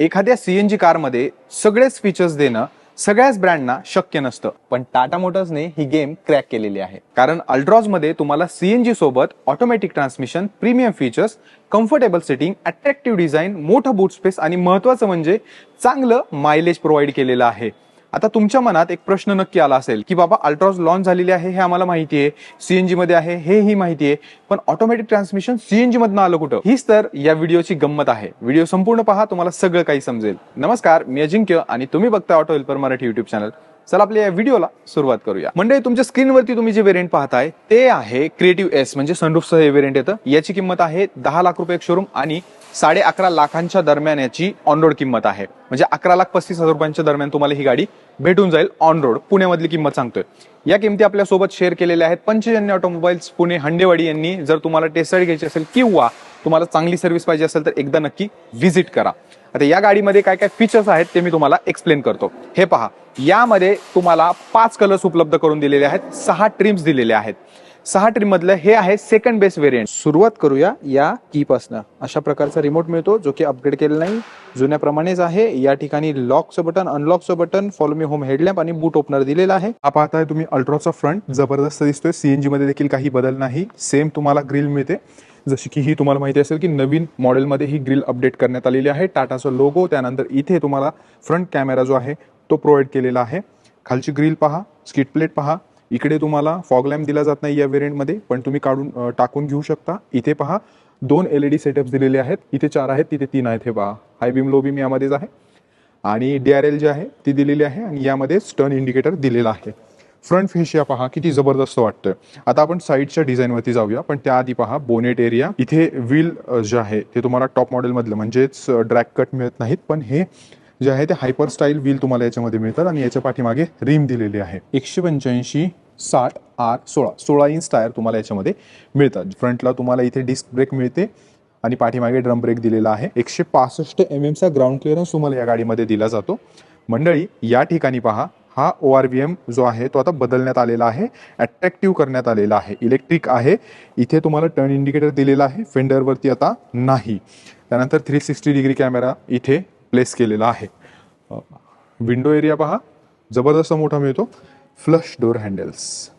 एखाद्या सीएनजी कारमध्ये सगळेच फीचर्स देणं सगळ्याच ब्रँडना शक्य नसतं. पण टाटा मोटर्सने ही गेम क्रॅक केलेली आहे. कारण अल्ट्रॉजमध्ये तुम्हाला सीएनजी सोबत automatic transmission premium features comfortable seating attractive design मोठं बूट स्पेस आणि महत्वाचं म्हणजे चांगलं मायलेज प्रोव्हाइड केलेलं आहे. आता तुमच्या मनात एक प्रश्न नक्की आला असेल की बाबा अल्ट्रॉज लॉन्च झालेली आहे हे आम्हाला माहिती आहे सीएनजी मध्ये आहे हे ही माहिती आहे पण ऑटोमॅटिक ट्रान्समिशन सीएनजी मधनं आलं कुठं? हीच तर या व्हिडिओची गंमत आहे. व्हिडिओ संपूर्ण पहा तुम्हाला सगळं काही समजेल. नमस्कार मी अजिंक्य आणि तुम्ही बघता auto helper Marathi YouTube channel चला आपल्या या व्हिडिओला सुरुवात करूया. म्हणजे तुमच्या स्क्रीनवरती तुम्ही जे वेरियंट पाहताय ते आहे क्रिएटिव्ह एस म्हणजे सनरूफचं हे वेरियंट येतं. याची किंमत आहे दहा लाख रुपये शोरूम आणि साडे अकरा लाखांच्या दरम्यान याची ऑन रोड किंमत आहे. म्हणजे अकरा लाख पस्तीस हजार रुपयांच्या दरम्यान तुम्हाला ही गाडी भेटून जाईल ऑन रोड पुण्यामधली किंमत सांगतोय. या किमती आपल्यासोबत शेअर केलेल्या आहेत. पंचजन्य ऑटोमोबाईल्स पुणे हंडेवाडी यांनी. जर तुम्हाला टेस्ट राईड घ्यायची असेल किंवा तुम्हाला चांगली सर्व्हिस पाहिजे असेल तर एकदा नक्की व्हिजिट करा. आता या गाडीमध्ये काय काय फीचर्स आहेत ते मी तुम्हाला एक्सप्लेन करतो. हे पहा. यामध्ये तुम्हाला पाच कलर्स उपलब्ध करून दिलेले आहेत. सहा ट्रिम्स दिलेले आहेत. सहा ट्रिम मधलं हे आहे सेकंड बेस्ट व्हेरियंट सुरुवात करूया या कीपासनं अशा प्रकारचा रिमोट मिळतो जो की अपग्रेड केलेला नाही. जुन्याप्रमाणेच आहे. या ठिकाणी लॉकचं button अनलॉकचं button follow me home headlamp आणि बूट ओपनर दिलेला आहे. हा पाहताय तुम्ही अल्ट्राचा फ्रंट जबरदस्त दिसतोय. सीएनजी मध्ये देखील काही बदल नाही. सेम तुम्हाला ग्रिल मिळते. जशी की ही तुम्हाला माहिती असेल की नवीन मॉडेलमध्ये ही ग्रिल अपडेट करण्यात आलेली आहे. टाटाचा लोगो त्यानंतर इथे तुम्हाला फ्रंट कॅमेरा जो आहे तो प्रोव्हाइड केलेला आहे. खालची ग्रिल पहा स्किट प्लेट पहा. इकडे तुम्हाला फॉग लॅम्प दिला जात नाही या व्हेरियंटमध्ये पण तुम्ही काढून टाकून घेऊ शकता. इथे पहा दोन एल ई डी सेटअप्स दिलेले आहेत. इथे चार आहेत तिथे तीन आहेत. हे पहा हाय बीम लो बीम यामध्येच आहे. आणि डी आर एल जी आहे ती दिलेली आहे आणि यामध्ये स्टर्न इंडिकेटर दिलेला आहे. फ्रंट फेशिया पहा किती जबरदस्त वाटतं आता आपण साईडच्या डिझाईनवरती जाऊया पण त्याआधी पहा बोनेट एरिया इथे व्हील जे आहे ते तुम्हाला टॉप मॉडेलमधलं म्हणजेच ड्रॅग कट मिळत नाहीत पण हे जे आहे ते हायपर स्टाईल व्हील तुम्हाला याच्यामध्ये मिळतात आणि याच्या पाठीमागे रिम दिलेली आहे. एकशे पंच्याऐंशी साठ आर सोळा सोळा इंच टायर तुम्हाला याच्यामध्ये मिळतात. फ्रंटला तुम्हाला इथे डिस्क ब्रेक मिळते आणि पाठीमागे ड्रम ब्रेक दिलेला आहे. एकशे पासष्ट एम एमचा ग्राउंड क्लिअरन्स तुम्हाला या गाडीमध्ये दिला जातो. मंडळी या ठिकाणी पहा हा ओ आर व्ही एम जो आहे तो आता बदलण्यात आलेला आहे अट्रॅक्टिव्ह करण्यात आलेला आहे. इलेक्ट्रिक आहे. इथे तुम्हाला टर्न इंडिकेटर दिलेला आहे. फेंडरवरती आता नाही. त्यानंतर थ्री सिक्स्टी डिग्री कॅमेरा इथे प्लेस केलेला आहे. विंडो एरिया पहा. जबरदस्त मोठा मिळतो. फ्लश डोर हँडल्स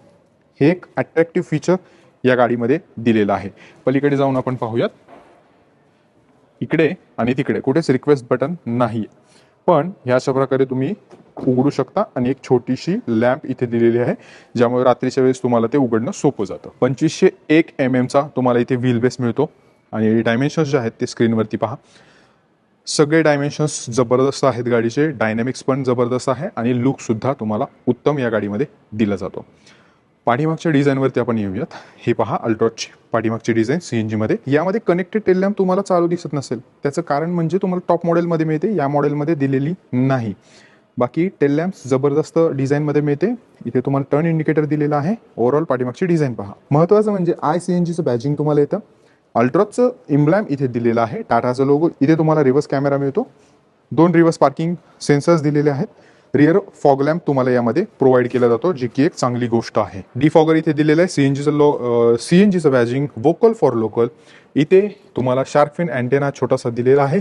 हे एक अट्रॅक्टिव्ह फीचर या गाडीमध्ये दिलेलं आहे. पलीकडे जाऊन आपण पाहूयात. इकडे आणि तिकडे कुठेच रिक्वेस्ट बटन नाही पण ह्या अशा प्रकारे तुम्ही उघडू शकता आणि एक छोटीशी लॅम्प इथे दिलेली आहे ज्यामुळे रात्रीच्या वेळेस तुम्हाला ते उघडणं सोपं जातं. पंचवीसशे एक एम एमचा तुम्हाला इथे व्हील बेस मिळतो. आणि डायमेन्शन्स जे आहेत ते स्क्रीनवरती पहा. सगळे डायमेन्शन्स जबरदस्त आहेत गाडीचे डायनॅमिक्स पण जबरदस्त आहे आणि लुकसुद्धा तुम्हाला उत्तम या गाडीमध्ये दिला जातो. पाठीमागच्या डिझाईनवरती आपण येऊयात. हे पहा अल्ट्रॉची पाठीमागची डिझाईन सी एन जीमध्ये यामध्ये कनेक्टेड टेल लॅम्प तुम्हाला चालू दिसत नसेल. त्याचं कारण म्हणजे तुम्हाला टॉप मॉडेलमध्ये मिळते या मॉडेलमध्ये दिलेली नाही. बाकी टेल लॅम्प्स जबरदस्त डिझाईनमध्ये मिळते. इथे तुम्हाला टर्न इंडिकेटर दिलेला आहे. ओव्हरऑल पाठीमागची डिझाईन पहा. महत्त्वाचं म्हणजे आय सी एन जीचं बॅजिंग तुम्हाला येतं. अल्ट्रॉचं इम्ब्लॅम इथे दिलेलं आहे. टाटाचं लोगो इथे तुम्हाला रिव्हर्स कॅमेरा मिळतो. दोन रिव्हर्स पार्किंग सेन्सर्स दिलेले आहेत. रिअर फॉग लॅम्प तुम्हाला यामध्ये प्रोव्हाइड केला जातो जी की एक चांगली गोष्ट आहे. डिफॉगर इथे दिलेलं आहे. सीएनजीचं लो सीएनजीचं बॅजिंग वोकल फॉर लोकल इथे तुम्हाला शार्क फिन अँटेना छोटासा दिलेला आहे.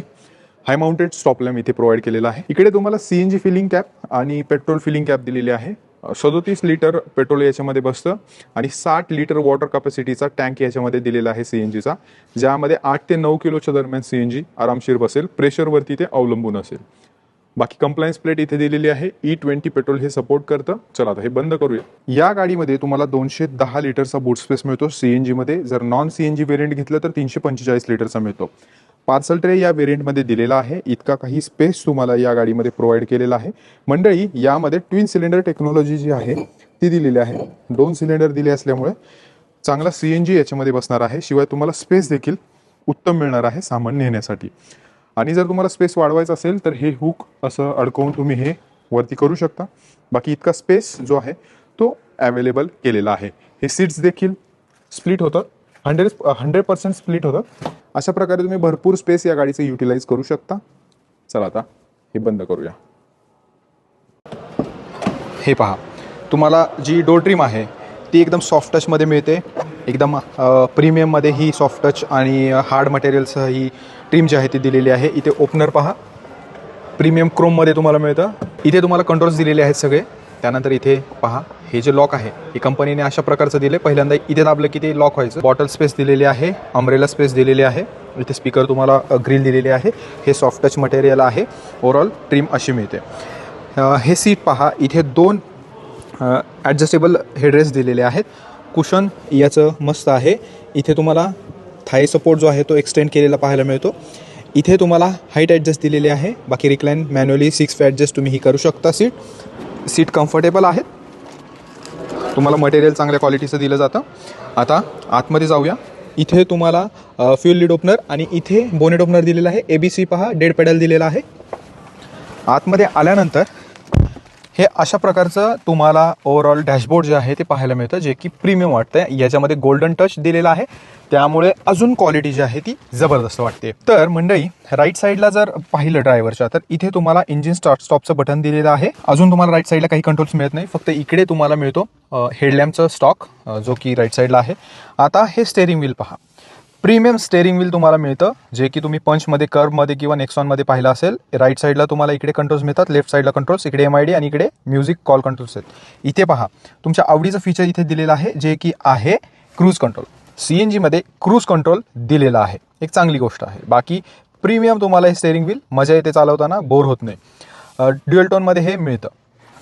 हाय माउंटेड स्टॉप लॅम्प इथे प्रोव्हाइड केलेला आहे. इकडे तुम्हाला सीएनजी फिलिंग कॅप आणि पेट्रोल फिलिंग कॅप दिलेली आहे. सदोतीस लिटर पेट्रोल याच्यामध्ये बसतं आणि साठ लिटर वॉटर कॅपॅसिटीचा टँक याच्यामध्ये दिलेला आहे सीएनजीचा ज्यामध्ये आठ ते नऊ किलोच्या दरम्यान सीएनजी आरामशीर बसेल प्रेशरवरती ते अवलंबून असेल. बाकी कंप्लायन्स प्लेट इथे दिलेली आहे e ई ट्वेंटी पेट्रोल हे सपोर्ट करतं. चला आता हे बंद करूया. या गाडीमध्ये तुम्हाला दोनशे दहा लिटरचा बूट स्पेस मिळतो. सीएनजी मध्ये जर नॉन सीएनजी व्हेरियंट घेतलं तर तीनशे पंचेचाळीस लिटरचा मिळतो. पार्सल ट्रे या व्हेरियंटमध्ये दिलेला आहे. इतका काही स्पेस तुम्हाला या गाडीमध्ये प्रोव्हाइड केलेला आहे. मंडळी यामध्ये ट्विन सिलेंडर टेक्नॉलॉजी जी आहे ती दिलेली आहे. दोन सिलेंडर दिले असल्यामुळे चांगला सी एन जी याच्यामध्ये बसणार आहे. शिवाय तुम्हाला स्पेस देखील उत्तम मिळणार आहे सामान नेण्यासाठी. आणि जर तुम्हाला स्पेस वाढवायचा असेल तर हे हुक असं अडकवून तुम्ही हे वरती करू शकता. बाकी इतका स्पेस जो आहे तो अवेलेबल केलेला आहे. हे सीट्स देखील स्प्लिट होतात. हंड्रेड हंड्रेड पर्सेंट स्प्लिट होतात. अशा प्रकारे तुम्ही भरपूर स्पेस या गाडीचं युटिलाइज करू शकता. चला आता हे बंद करूया. हे पहा तुम्हाला जी डोर ट्रीम आहे ती एकदम सॉफ्ट टचमध्ये मिळते. एकदम प्रीमियममध्ये ही सॉफ्ट टच आणि हार्ड मटेरियलसह ही ट्रीम जी आहे ती दिलेली आहे. इथे ओपनर पहा. प्रीमियम क्रोममध्ये तुम्हाला मिळतं. इथे तुम्हाला कंट्रोल्स दिलेले आहेत सगळे. त्यानंतर इथे पहा. हे जे लॉक आहे हे कंपनीने अशा प्रकारचं दिले पहिल्यांदा इथे दाबलं की ते लॉक व्हायचं. बॉटल स्पेस दिलेली आहे अम्ब्रेला स्पेस दिलेली आहे. इथे स्पीकर तुम्हाला ग्रिल दिलेली आहे. हे सॉफ्ट टच मटेरियल आहे. ओव्हरऑल ट्रीम अशी मिळते. हे सीट पहा इथे दोन ॲडजस्टेबल हेडरेस दिलेले आहेत. कुशन याचं मस्त आहे. इथे तुम्हाला थाय सपोर्ट जो आहे तो एक्सटेंड केलेला पाहायला मिळतो. इथे तुम्हाला हाईट ॲडजस्ट दिलेली आहे. बाकी रिक्लाईन मॅन्युअली सिक्स फॅ ॲडजस्ट तुम्ही ही करू शकता. सीट सीट कम्फर्टेबल आहेत तुम्हाला मटेरियल चांगल्या क्वालिटीचं दिलं जातं. आता आतमध्ये जाऊया. इथे तुम्हाला फ्युल लीड ओपनर आणि इथे बोनेट ओपनर दिलेलं आहे. ए बी सी पहा डेड पेडल दिलेला आहे. आतमध्ये आल्यानंतर हे अशा प्रकारचं तुम्हाला ओव्हरऑल डॅशबोर्ड जे आहे ते पाहायला मिळतं जे की प्रीमियम वाटतं याच्यामध्ये गोल्डन टच दिलेला आहे. त्यामुळे अजून क्वालिटी जी आहे ती जबरदस्त वाटते. तर मंडळी राईट साईडला जर पाहिलं ड्रायव्हरच्या तर इथे तुम्हाला इंजिन स्टार्ट स्टॉपचं बटन दिलेलं आहे. अजून तुम्हाला राईट साईडला काही कंट्रोल्स मिळत नाही. फक्त इकडे तुम्हाला मिळतो हेडलॅम्पचं स्टॉक जो की राईट साईडला आहे. आता हे स्टेअरिंग व्हील पहा. प्रीमियम स्टेअरिंग व्हील तुम्हाला मिळतं जे की तुम्ही पंचमध्ये कर्वमध्ये किंवा नेक्सॉनमध्ये पाहिलं असेल राईट साईडला तुम्हाला इकडे कंट्रोल्स मिळतात लेफ्ट साईडला कंट्रोल्स इकडे एम आय डी आणि इकडे म्युझिक कॉल कंट्रोल्स आहेत. इथे पहा तुमच्या आवडीचं फीचर इथे दिलेलं आहे जे की आहे क्रूज कंट्रोल सी एन जीमध्ये क्रूज कंट्रोल दिलेला आहे. एक चांगली गोष्ट आहे. बाकी प्रीमियम तुम्हाला हे स्टेअरिंग व्हील मजा येते चालवताना बोर होत नाही. ड्युअल टोनमध्ये हे मिळतं.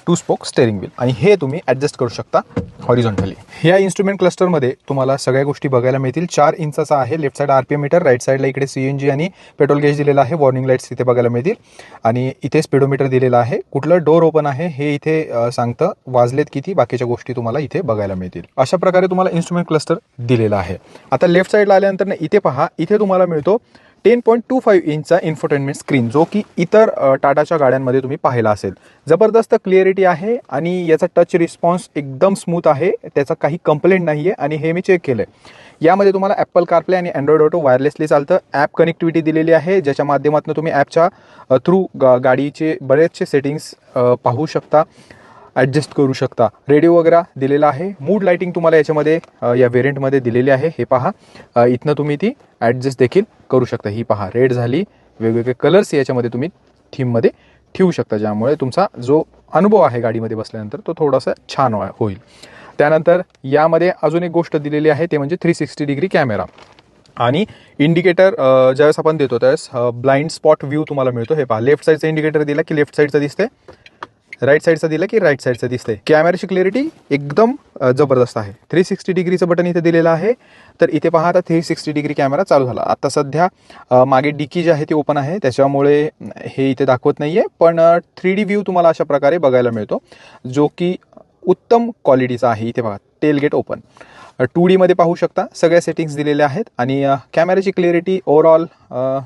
Two spoke steering wheel. आणि हे तुम्ही ॲडजस्ट करू शकता हॉरिझॉन्टली या इन्स्ट्रुमेंट क्लस्टरमध्ये तुम्हाला सगळ्या गोष्टी बघायला मिळतील. चार इंचाचा आहे left side R P meter right साईडला इकडे सी एन जी आणि पेट्रोल गेज दिलेला आहे. वॉर्निंग लाईट्स इथे बघायला मिळतील. आणि इथे स्पीडोमीटर दिलेलं आहे. कुठलं डोर ओपन आहे हे इथे सांगतं. वाजलेत किती बाकीच्या गोष्टी तुम्हाला इथे बघायला मिळतील. अशा प्रकारे तुम्हाला इन्स्ट्रुमेंट क्लस्टर दिलेला आहे. आता लेफ्ट साईडला आल्यानंतर इथे पहा. इथे तुम्हाला मिळतो टेन पॉईंट टू फाईव्ह इंचचा इन्फोटेनमेंट स्क्रीन जो की इतर टाटाच्या गाड्यांमध्ये तुम्ही पाहिला असेल. जबरदस्त क्लिअरिटी आहे आणि याचा टच रिस्पॉन्स एकदम स्मूथ आहे. त्याचा काही कंप्लेंट नाही आहे आणि हे मी चेक केलं आहे यामध्ये तुम्हाला ॲपल कारप्ले आणि अँड्रॉइड ऑटो वायरलेसली चालतं. ॲप कनेक्टिव्हिटी दिलेली आहे ज्याच्या माध्यमातून तुम्ही ॲपच्या थ्रू गाडीचे बरेचसे सेटिंग्स पाहू शकता. ॲडजस्ट करू शकता. रेडिओ वगैरे दिलेला आहे. मूड लाईटिंग तुम्हाला याच्यामध्ये या व्हेरियंटमध्ये दिलेली आहे. हे पहा. इथनं तुम्ही ती ॲडजस्ट देखील करू शकता. ही पहा. रेड झाली. वेगवेगळे कलर्स याच्यामध्ये तुम्ही थीममध्ये ठेवू शकता ज्यामुळे तुमचा जो अनुभव आहे गाडीमध्ये बसल्यानंतर तो थोडासा छान होईल. त्यानंतर यामध्ये अजून एक गोष्ट दिलेली आहे. ते म्हणजे थ्री सिक्स्टी डिग्री कॅमेरा आणि इंडिकेटर ज्यावेळेस आपण देतो त्यावेळेस ब्लाइंड स्पॉट व्ह्यू तुम्हाला मिळतो. हे पहा. लेफ्ट साईडचा इंडिकेटर दिला की लेफ्ट साईडचं दिसते राईट साईडचं दिलं की राईट साईडचं दिसते कॅमेराची क्लिअरिटी एकदम जबरदस्त आहे. थ्री सिक्स्टी डिग्रीचं बटन इथे दिलेलं आहे. तर इथे पहा आता थ्री सिक्स्टी डिग्री कॅमेरा चालू झाला. आता सध्या मागे डिकी जे आहे ती ओपन आहे. त्याच्यामुळे हे इथे दाखवत नाही आहे पण थ्री डी व्ह्यू तुम्हाला अशा प्रकारे बघायला मिळतो. जो की उत्तम क्वालिटीचा आहे. इथे बघा टेलगेट ओपन टू डीमध्ये पाहू शकता. सगळ्या सेटिंग्स दिलेल्या आहेत आणि कॅमेऱ्याची क्लिअरिटी ओव्हरऑल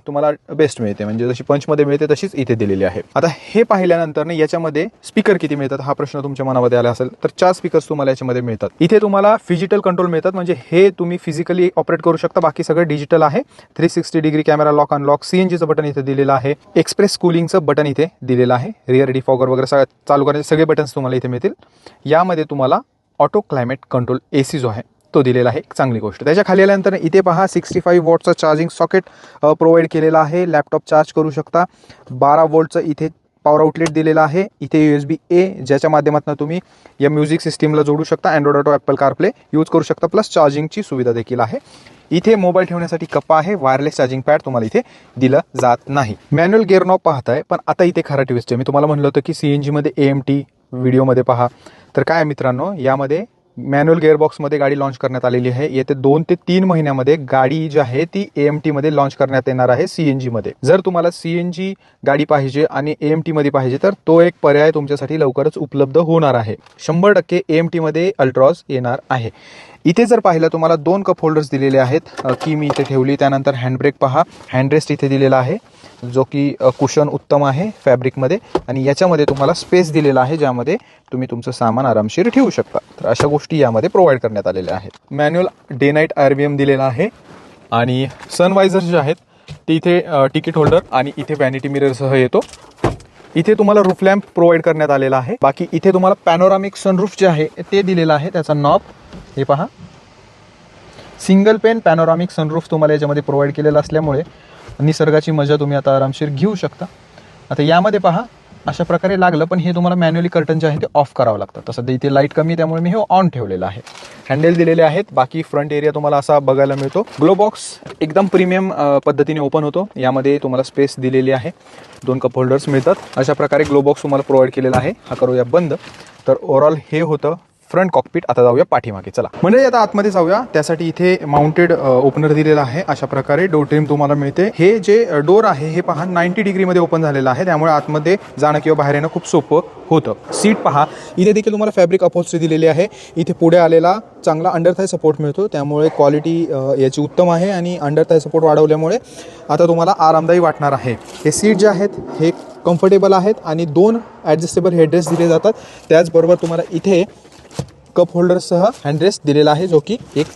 तुम्हाला बेस्ट मिळते. म्हणजे जशी पंचमध्ये मिळते तशीच इथे दिलेली आहे. आता हे पाहिल्यानंतर याच्यामध्ये स्पीकर किती मिळतात हा प्रश्न तुमच्या मनामध्ये आला असेल तर चार स्पीकर्स तुम्हाला याच्यामध्ये मिळतात. इथे तुम्हाला फिजिटल कंट्रोल मिळतात म्हणजे हे तुम्ही फिजिकली ऑपरेट करू शकता. बाकी सगळं डिजिटल आहे. Three sixty degree camera lock unlock C N जीचं बटन इथे दिलेलं आहे. एक्सप्रेस कुलिंगचं बटन इथे दिलेलं आहे. रिअर डिफॉगर वगैरे सगळं चालू करण्याचे सगळे बटन्स तुम्हाला इथे मिळतील. यामध्ये तुम्हाला auto climate control A C जो आहे तो दिलेला आहे. एक चांगली गोष्ट. त्याच्याखाली आल्यानंतर इथे पहा सिक्स्टी फाईव्ह वॉटचं चार्जिंग सॉकेट प्रोव्हाइड केलेलं आहे. लॅपटॉप चार्ज करू शकता. बारा वोल्टचं इथे पॉवर आउटलेट दिलेलं आहे. इथे यू एस बी ए ज्याच्या माध्यमातून तुम्ही या म्युझिक सिस्टीमला जोडू शकता. Android auto Apple CarPlay use करू शकता. प्लस चार्जिंगची सुविधा देखील आहे. इथे मोबाईल ठेवण्यासाठी कप्पा आहे. वायरलेस चार्जिंग पॅड तुम्हाला इथे दिलं जात नाही. मॅन्युअल गेअर नॉब पाहताय पण आता इथे खरा ट्विस्ट आहे. मी तुम्हाला म्हणलं होतं की सी एन जीमध्ये ए एम टी व्हिडिओमध्ये पहा. तर काय मित्रांनो? यामध्ये मॅन्युअल गेअरबॉक्समध्ये गाडी लॉन्च करण्यात आलेली आहे. येते दोन ते तीन महिन्यामध्ये गाडी जी आहे ती ए एम टीमध्ये लॉन्च करण्यात येणार आहे सी एन जीमध्ये जर तुम्हाला सी एन जी गाडी पाहिजे आणि ए एम टीमध्ये पाहिजे तर तो एक पर्याय तुमच्यासाठी लवकरच उपलब्ध होणार आहे. शंभर टक्के ए एम टीमध्ये अल्ट्रॉज येणार आहे. इथे जर पाहिलं तुम्हाला दोन कप होल्डर्स दिलेले आहेत. की मी इथे ठेवली त्यानंतर हँडब्रेक पहा. हँडरेस्ट इथे दिलेला आहे जो की कुशन उत्तम आहे फॅब्रिकमध्ये आणि याच्यामध्ये तुम्हाला स्पेस दिलेला आहे ज्यामध्ये तुम्ही तुमचं सामान आरामशीर ठेवू शकता. तर अशा गोष्टी यामध्ये प्रोव्हाइड करण्यात आलेल्या आहेत. Manual day night R B M दिलेला आहे. आणि सनवायझर जे आहेत ते इथे तिकीट होल्डर आणि इथे वॅनिटी मिररसह येतो. इथे तुम्हाला रूफ लॅम्प प्रोव्हाइड करण्यात आलेला आहे. बाकी इथे तुम्हाला पॅनोरामिक सनरूफ जे आहे ते दिलेलं आहे. त्याचा नॉब हे पहा. सिंगल पेन पॅनोरामिक सनरूफ तुम्हाला याच्यामध्ये प्रोव्हाइड केलेला असल्यामुळे निसर्गाची मजा तुम्ही आता आरामशीर घेऊ शकता. आता यामध्ये पहा अशा प्रकारे लागलं पण हे तुम्हाला मॅन्युअली कर्टन जे आहे ते ऑफ करावं लागतं. तसं इथे लाइट कमी आहे, त्यामुळे मी हे ऑन ठेवलेलं आहे. हँडल दिलेले आहेत. बाकी फ्रंट एरिया तुम्हाला असा बघायला मिळतो. ग्लो बॉक्स एकदम प्रीमियम पद्धतीने ओपन होतो. यामध्ये तुम्हाला स्पेस दिलेली आहे. दोन कप होल्डर्स मिळतात. अशा प्रकारे ग्लो बॉक्स तुम्हाला प्रोव्हाइड केलेला आहे. हा करूया बंद. तर ओव्हरऑल हे होतं. फ्रंट कॉकपीट आता जाऊया पाठीमागे. चला. म्हणजे आता आतमध्ये जाऊया. त्यासाठी इथे माउंटेड ओपनर दिलेला आहे. अशा प्रकारे डोर ट्रिम तुम्हाला मिळते. हे जे डोर आहे हे पहा नाईन्टी डिग्रीमध्ये ओपन झालेलं आहे. त्यामुळे आतमध्ये जाणं किंवा बाहेर येणं खूप सोपं होतं. सीट पहा. इथे देखील तुम्हाला फॅब्रिक अपोस्ट्री दिलेली आहे. इथे पुढे आलेला चांगला अंडर थाय सपोर्ट मिळतो. त्यामुळे क्वालिटी याची उत्तम आहे आणि अंडर थाय सपोर्ट वाढवल्यामुळे आता तुम्हाला आरामदायी वाटणार आहे. हे सीट जे आहेत हे कम्फर्टेबल आहेत आणि दोन ॲडजस्टेबल हेडरेस्ट दिले जातात. त्याचबरोबर तुम्हाला इथे कप होल्डरसह हँडरेस्ट दिलेला आहे जो की एक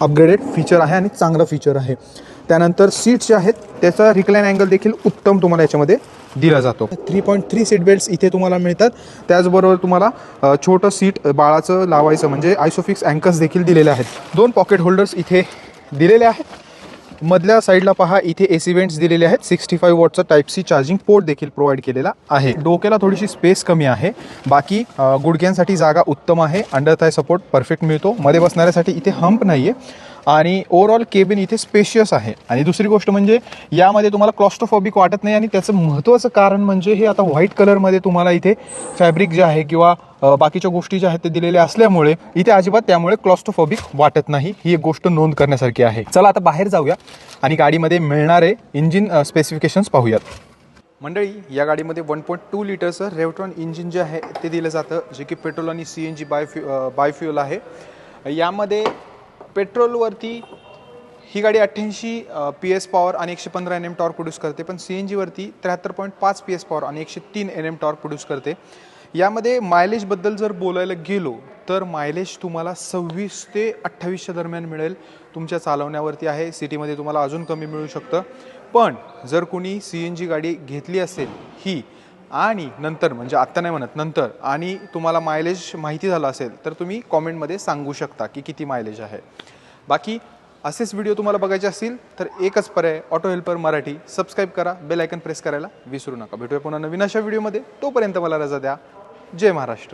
अपग्रेडेड फीचर आहे आणि चांगलं फीचर आहे. त्यानंतर सीट्स जे आहेत त्याचा रिक्लाईन अँगल देखील उत्तम तुम्हाला याच्यामध्ये दिला जातो. Three point three seat belts इथे तुम्हाला मिळतात. त्याचबरोबर तुम्हाला छोटं सीट बाळाचं लावायचं म्हणजे आयसोफिक्स अँकर्स देखील दिलेले आहेत. दोन पॉकेट होल्डर्स इथे दिलेले आहेत. मधल्या साईडला पहा इथे एसी वेंट्स दिलेले आहेत. सिक्स्टी फाईव्ह वॉटचा टाईप सी चार्जिंग पोर्ट देखील प्रोव्हाइड केलेला आहे. डोक्याला थोडीशी स्पेस कमी आहे. बाकी गुडघ्यांसाठी जागा उत्तम आहे. अंडर थाय सपोर्ट परफेक्ट मिळतो. मध्ये बसणाऱ्यासाठी इथे हंप नाही आहे आणि ओव्हरऑल केबिन इथे स्पेशियस आहे. आणि दुसरी गोष्ट म्हणजे यामध्ये तुम्हाला क्लॉस्ट्रोफॉबिक वाटत नाही आणि त्याचं महत्त्वाचं कारण म्हणजे हे आता व्हाईट कलरमध्ये तुम्हाला इथे फॅब्रिक जे आहे किंवा बाकीच्या गोष्टी ज्या आहेत ते दिलेल्या असल्यामुळे इथे अजिबात त्यामुळे क्लॉस्ट्रोफॉबिक वाटत नाही. ही एक गोष्ट नोंद करण्यासारखी आहे. चला आता बाहेर जाऊया आणि गाडीमध्ये मिळणारे इंजिन स्पेसिफिकेशन्स पाहूयात. मंडळी या गाडीमध्ये वन पॉईंट टू लिटरचं रेवट्रॉन इंजिन जे आहे ते दिलं जातं जे की पेट्रोल आणि सी एन जी बायफ्यु बायफ्युअल आहे. यामध्ये पेट्रोलवरती ही गाडी अठ्ठ्याऐंशी पी एस पॉवर आणि एकशे पंधरा एन एम टॉर्क प्रोड्यूस करते पण सी एन जीवरती त्र्याहत्तर पॉईंट पाच पी एस पॉवर आणि एकशे तीन एन एम टॉर्क प्रोड्यूस करते. यामध्ये मायलेजबद्दल जर बोलायला गेलो तर मायलेज तुम्हाला सव्वीस ते अठ्ठावीसच्या दरम्यान मिळेल. तुमच्या चालवण्यावरती आहे सिटीमध्ये तुम्हाला अजून कमी मिळू शकतं. पण जर कोणी सी एन जी गाडी घेतली असेल ही आणि नंतर म्हणजे आत्ता नाही म्हणत नंतर. आणि तुम्हाला मायलेज माहिती झालं असेल तर तुम्ही कॉमेंटमध्ये सांगू शकता की किती मायलेज आहे. बाकी असेच व्हिडिओ तुम्हाला बघायचे असतील तर एकच पर्याय ऑटो हेल्पर मराठी. सबस्क्राईब करा बेल आयकन प्रेस करायला विसरू नका. भेटूया पुन्हा नवीन अशा व्हिडिओमध्ये तोपर्यंत मला रजा द्या. जय महाराष्ट्र.